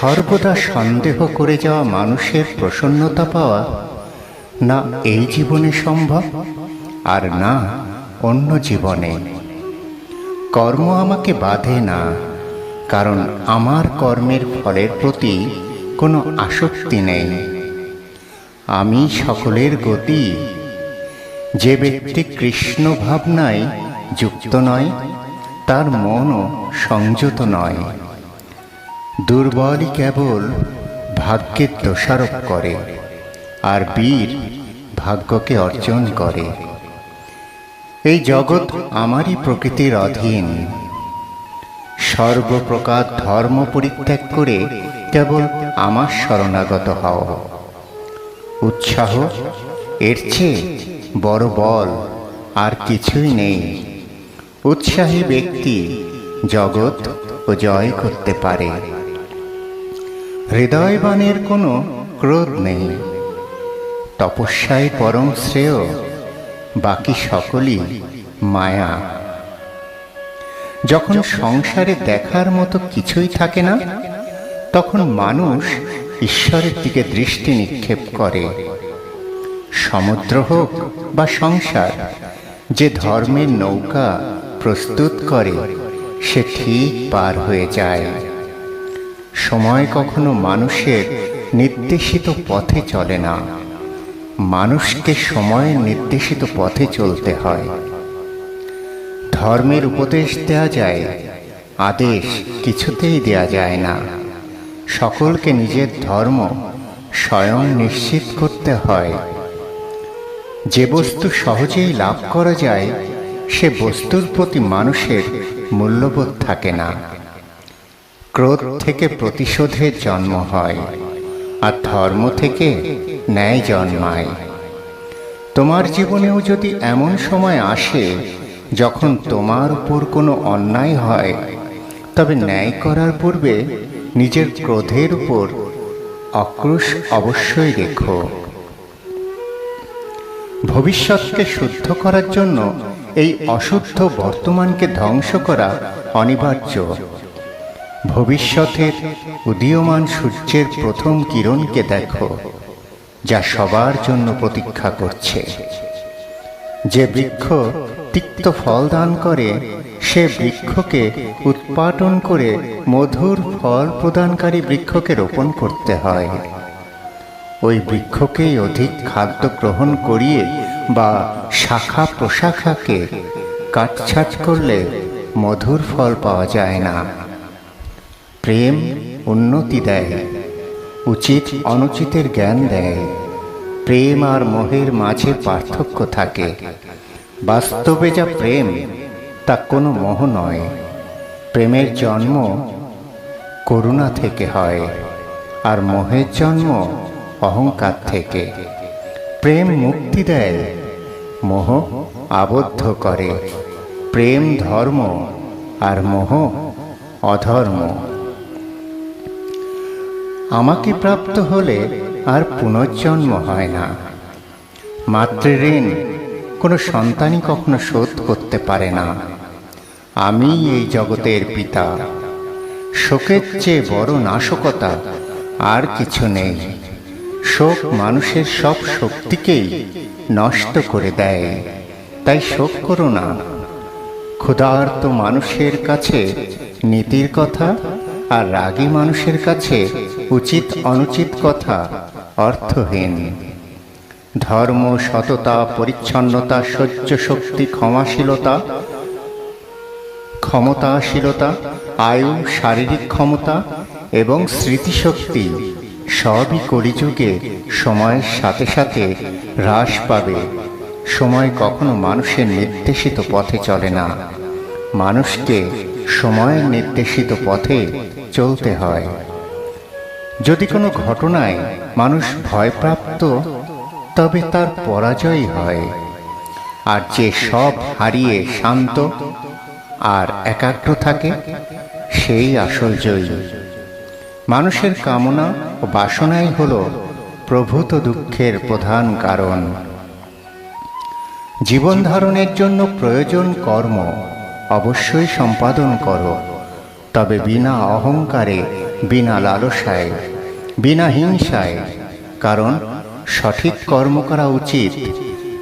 সর্বদা সন্দেহ করে যাওয়া মানুষের প্রসন্নতা পাওয়া না এই জীবনে সম্ভব, আর না অন্য জীবনে। কর্ম আমাকে বাধে না, কারণ আমার কর্মের ফলের প্রতি কোনো আসক্তি নেই। আমি সকলের গতি, যে ব্যক্তি কৃষ্ণ ভাবনায় যুক্ত নয়, তার মনও সংযত নয়। দুর্বলই কেবল ভাগ্যের দোষারোপ করে, আর বীর ভাগ্যকে অর্জন করে। এই জগৎ আমারই প্রকৃতির অধীন। সর্বপ্রকার ধর্ম পরিত্যাগ করে কেবল আমার শরণাগত হও। উৎসাহ, এর চেয়ে বড় বল আর কিছুই নেই। উৎসাহী ব্যক্তি জগৎ ও জয় করতে পারে। হৃদয়বানের কোনো ক্রোধ নেই। তপস্যায় পরম শ্রেয়, বাকি সকলই মায়া। যখন সংসারে দেখার মতো কিছুই থাকে না, তখন মানুষ ঈশ্বরের দিকে দৃষ্টি নিক্ষেপ করে। সমুদ্র হোক বা সংসার, যে ধর্মের নৌকা প্রস্তুত করে, সে ঠিক পার হয়ে যায়। সময় কখনো মানুষের নির্দেশিত পথে চলে না। মানুষকে সময়ের নির্দেশিত পথে চলতে হয়। ধর্মের উপদেশ দেয়া যায়, আদেশ কিছুতেই দেয়া যায় না। সকলকে নিজের ধর্ম স্বয়ং নিশ্চিত করতে হয়। যে বস্তু সহজেই লাভ করা যায়, সে বস্তুর প্রতি মানুষের মূল্যবোধ থাকে না। ক্রোধ থেকে প্রতিশোধের জন্ম হয় আর ধর্ম থেকে ন্যায় জন্মায়। তোমার জীবনেও যদি এমন সময় আসে যখন তোমার উপর কোনো অন্যায় হয়, তবে ন্যায় করার পূর্বে নিজের ক্রোধের উপর অক্রোশ অবশ্যই রেখো। ভবিষ্যৎকে শুদ্ধ করার জন্য এই অশুদ্ধ বর্তমানকে ধ্বংস করা অনিবার্য। ভবিষ্যতের উদীয়মান সূর্যের প্রথম কিরণকে দেখো, যা সবার জন্য প্রতীক্ষা করছে। যে বৃক্ষ তিক্ত ফল দান করে, সে বৃক্ষকে উৎপাটন করে মধুর ফল প্রদানকারী বৃক্ষকে রোপণ করতে হয়। ওই বৃক্ষকেই অধিক খাদ্য গ্রহণ করিয়ে বা শাখা প্রশাখাকে কাটছাট করলে মধুর ফল পাওয়া যায় না। প্রেম উন্নতি দেয়, উচিত অনুচিতের জ্ঞান দেয়। প্রেম আর মোহের মাঝে পার্থক্য থাকে। বাস্তবে যা প্রেম, তা কোনো মোহ নয়। প্রেমের জন্ম করুণা থেকে হয়, আর মোহের জন্ম অহংকার থেকে। প্রেম মুক্তি দেয়, মোহ আবদ্ধ করে। প্রেম ধর্ম আর মোহ অধর্ম। আমাকে প্রাপ্ত হলে আর পুনর্জন্ম হয় না। মাতৃঋণ কোনো সন্তানই কখনো শোধ করতে পারে না। আমি এই জগতের পিতা। শোকের চেয়ে বড় নাশকতা আর কিছু নেই। শোক মানুষের সব শক্তিকেই নষ্ট করে দেয়। তাই শোক করো না। ক্ষুধার্ত মানুষের কাছে নীতির কথা আর রাগী মানুষের কাছে উচিত অনুচিত কথা অর্থহীন। ধর্ম, সততা, পরিচ্ছন্নতা, সহ্য শক্তি, ক্ষমাশীলতা, ক্ষমতাশীলতা, আয়ু, শারীরিক ক্ষমতা এবং স্মৃতিশক্তি সবই কলিযুগে সময়ের সাথে সাথে হ্রাস পাবে। সময় কখনো মানুষের নির্দেশিত পথে চলে না। মানুষকে সময়ের নির্দেশিত পথে চলতে হয়। যদি কোনো ঘটনায় মানুষ ভয়প্রাপ্ত, তবে তার পরাজয় হয়। আর যে সব হারিয়ে শান্ত আর একাগ্র থাকে, সেই আসল জয়ী। মানুষের কামনা ও বাসনাই হল প্রভূত দুঃখের প্রধান কারণ। জীবন ধারণের জন্য প্রয়োজন কর্ম, অবশ্যই সম্পাদন করো। তবে বিনা অহংকারে, বিনা লালসায়, বিনা হিংসায়। কারণ সঠিক কর্ম করা উচিত।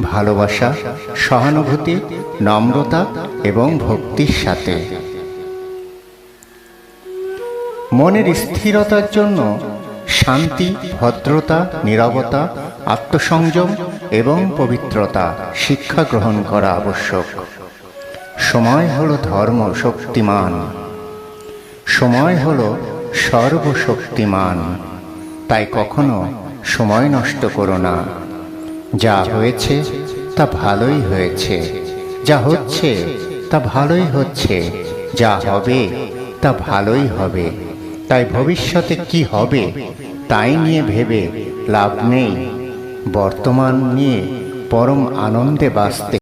ভালোবাসা, সহানুভূতি, নম্রতা এবং ভক্তির সাথে। মনের স্থিরতার জন্য শান্তি, ভদ্রতা, নিরবতা, আত্মসংযম এবং পবিত্রতা শিক্ষা গ্রহণ করা আবশ্যক। সময় হল ধর্ম শক্তিমান। সময় হলো সর্বশক্তিমান। তাই কখনো সময় নষ্ট করো না। যা হয়েছে, তা ভালোই হয়েছে। যা হচ্ছে, তা ভালোই হচ্ছে। যা হবে, তা ভালোই হবে। তাই ভবিষ্যতে কি হবে, তাই নিয়ে ভেবে লাভ নেই। বর্তমান নিয়ে পরম আনন্দে বাঁচতে